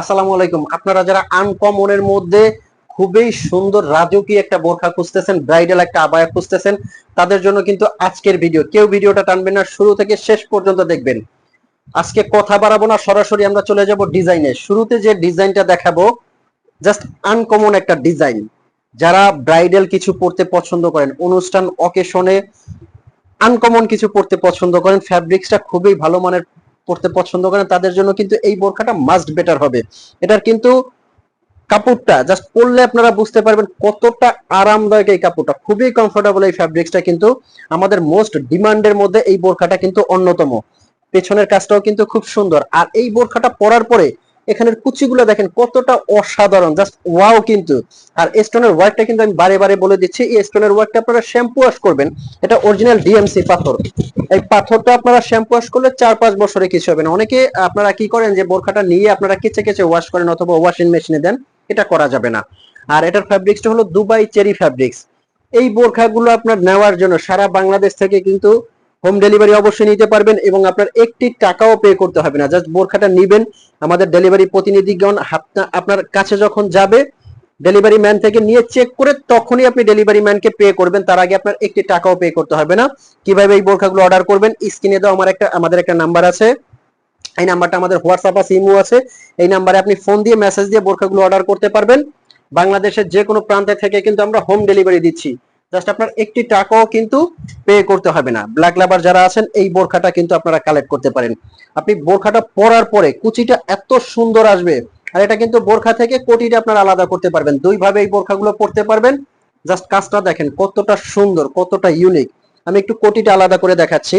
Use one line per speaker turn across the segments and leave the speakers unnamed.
আসসালামু আলাইকুম। আপনারা যারা আনকমনের মধ্যে খুবই সুন্দর রাজকীয় একটা বোরখা খুঁজতেছেন ব্রাইডাল একটা আবায়া খুঁজতেছেন, তাদের জন্য কিন্তু আজকের ভিডিও কেউ ভিডিওটা টানবেন না, শুরু থেকে শেষ পর্যন্ত দেখবেন। আজকে কথা বাড়াবো না, সরাসরি আমরা চলে যাব ডিজাইনে শুরুতে যে ডিজাইনটা দেখাবো জাস্ট আনকমন একটা ডিজাইন যারা ব্রাইডাল কিছু পড়তে পছন্দ করেন, অনুষ্ঠান অকেশনে আনকমন কিছু পড়তে পছন্দ করেন ফ্যাব্রিক্সটা খুবই ভালো মানের পড়তে পছন্দ করেন তাদের জন্য কিন্তু এই বোরখাটা মাস্ট বেটার হবে। এটার কিন্তু কাপড়টা জাস্ট পরলে আপনারা বুঝতে পারবেন কতটা আরামদায়ক এই কাপড়টা। খুবই কমফোর্টেবল এই ফ্যাব্রিক্সটা কিন্তু আমাদের মোস্ট ডিমান্ডের মধ্যে এই বোরখাটা কিন্তু অন্যতম। পেছনের কাজটাও কিন্তু খুব সুন্দর। আর এই বোরখাটা পরার পরে এখানের কুচিগুলো দেখেন কতটা অসাধারণ জাস্ট ওয়াও কিন্তু। আর স্টোনের ওয়ার্কটা কিন্তু আমি বারে বারে বলে দিচ্ছি, এই স্টোনের ওয়ার্কটা আপনারা শ্যাম্পু ওয়াশ করবেন। এটা অরিজিনাল ডিএমসি পাথর। এই পাথরটা আপনারা শ্যাম্পু ওয়াশ করলে চার পাঁচ বছরে কিছু হবে না। অনেকে আপনারা কি করেন যে বোরখাটা নিয়ে আপনারা কেচে কেচে ওয়াশ করেন অথবা ওয়াশিং মেশিনে দেন, এটা করা যাবে না। আর এটার ফ্যাব্রিক্সটা হলো দুবাই চেরি ফ্যাব্রিক্স এই বোরখাগুলো আপনার নেওয়ার জন্য সারা বাংলাদেশ থেকে কিন্তু হোম ডেলিভারি অবশ্যই নিতে পারবেন এবং আপনার একটি টাকাও পে করতে হবে না। জাস্ট বোরখাটা নিবেন। আমাদের ডেলিভারি প্রতিনিধিগণ আপনার কাছে যখন যাবে ডেলিভারি ম্যান থেকে নিয়ে চেক করে তখনই আপনি ডেলিভারি ম্যানকে পে করবেন। তার আগে আপনার একটি টাকাও পে করতে হবে না। কীভাবে এই বোরখাগুলো অর্ডার করবেন? স্ক্রিনে দাও আমার একটা, আমাদের একটা নাম্বার আছে। এই নাম্বারটা আমাদের হোয়াটসঅ্যাপ আছে ইমো আছে। এই নাম্বারে আপনি ফোন দিয়ে মেসেজ দিয়ে বোরখাগুলো অর্ডার করতে পারবেন। বাংলাদেশের যে কোনো প্রান্তে থেকে কিন্তু আমরা হোম ডেলিভারি দিচ্ছি। জাস্ট আপনার একটি টাকাও কিন্তু পে করতে হবে না। ব্ল্যাক লাভার যারা আছেন, এই বোরখাটা কিন্তু আপনারা কালেক্ট করতে পারেন। আপনি বোরখাটা পরার পরে কুচিটা এত সুন্দর আসবে, আর এটা কিন্তু বোরখা থেকে কোটিটা আপনারা আলাদা করতে পারবেন। দুইভাবে এই বোরখাগুলো পরতে পারবেন। জাস্ট কাজটা দেখেন কতটা সুন্দর, কতটা ইউনিক আমি একটু কোটিটা আলাদা করে দেখাচ্ছি।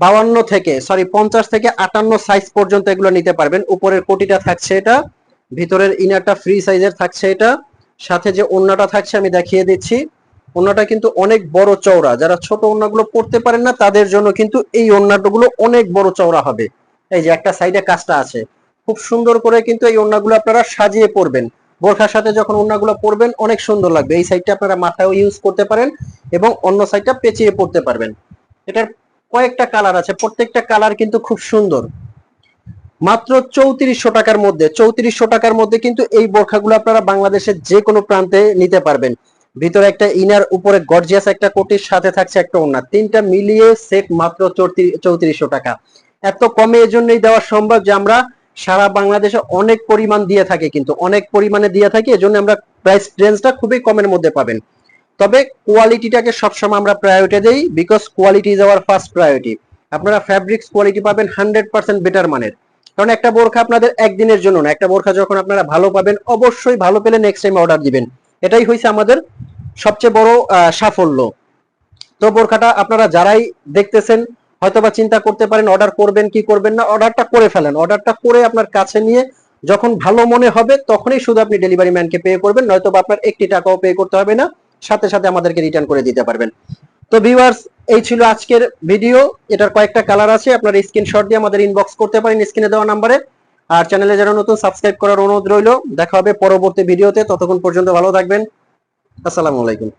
বাউান্ন থেকে সরি পঞ্চাশ থেকে আটান্ন সাইজ পর্যন্ত এগুলো নিতে পারবেন। উপরের কোটিটা থাকছে এটা, ভিতরের ইনারটা ফ্রি সাইজের থাকছে এটা। সাথে যে ওন্নাটা থাকছে আমি দেখিয়ে দিচ্ছি। ওন্নাটা কিন্তু অনেক বড় চওড়া। যারা ছোট ওন্নাগুলো পড়তে পারেন না, তাদের জন্য কিন্তু এই ওন্নাগুলো অনেক বড় চওড়া হবে। এই যে একটা সাইডে কাজটা আছে। খুব সুন্দর করে কিন্তু এই ওন্নাগুলো আপনারা সাজিয়ে পরবেন। বোরখার সাথে যখন ওন্নাগুলো পরবেন, অনেক সুন্দর লাগবে। এই সাইডটা আপনারা মাথায় ইউজ করতে পারেন এবং অন্য সাইডটা পেঁচিয়ে পড়তে পারবেন। এটার কয়েকটা কালার আছে। প্রত্যেকটা কালার কিন্তু খুব সুন্দর। মাত্র চৌত্রিশশো টাকার মধ্যে, চৌত্রিশশো টাকার মধ্যে কিন্তু এই বোরখাগুলো আপনারা বাংলাদেশের যে কোনো প্রান্তে নিতে পারবেন। ভিতরে একটা ইনার, উপরে গর্জিয়াস একটা কোটির সাথে থাকছে একটা ওড়না। তিনটা মিলিয়ে সেট মাত্র চৌত্রিশশো টাকা। এত কমে এজন্যই দেওয়া সম্ভব যে আমরা সারা বাংলাদেশে অনেক পরিমাণ দিয়ে থাকি কিন্তু, অনেক পরিমাণে দিয়ে থাকি, এজন্য আমরা প্রাইস রেঞ্জটা খুবই কমের মধ্যে পাবেন। তবে কোয়ালিটিটাকে সবসময় আমরা প্রায়োরিটি দেই because quality is our first priority আপনারা ফ্যাব্রিক্স কোয়ালিটি পাবেন হান্ড্রেড পার্সেন্ট বেটার মানের। কারণ একটা বোরখা আপনাদের একদিনের জন্য না। একটা বোরখা যখন আপনারা ভালো পাবেন, অবশ্যই ভালো পেলে নেক্সট টাইম অর্ডার দিবেন। এটাই হয়েছে আমাদের সবচেয়ে বড় সাফল্য। তো বোরখাটা আপনারা যারাই দেখতেছেন, হয়তোবা চিন্তা করতে পারেন অর্ডার করবেন, কি করবেন না অর্ডারটা করে ফেলেন। অর্ডারটা করে আপনার কাছে নিয়ে যখন ভালো মনে হবে, তখনই শুধু আপনি ডেলিভারি ম্যানকে পে করবেন নয়তো আপনার একটি টাকাও পে করতে হবে না, সাথে সাথে আমাদেরকে রিটার্ন করে দিতে পারবেন। তো ভিউয়ার্স এই ছিল আজকের ভিডিও এটার কয়েকটা কালার আছে, আপনারা স্ক্রিনশট দিয়ে আমাদের ইনবক্স করতে পারেন স্ক্রিনে দেওয়া নাম্বারে আর চ্যানেলে যারা নতুন সাবস্ক্রাইব করার অনুরোধ রইল। দেখা হবে পরবর্তী ভিডিওতে ততক্ষণ পর্যন্ত ভালো থাকবেন। আসসালামু আলাইকুম।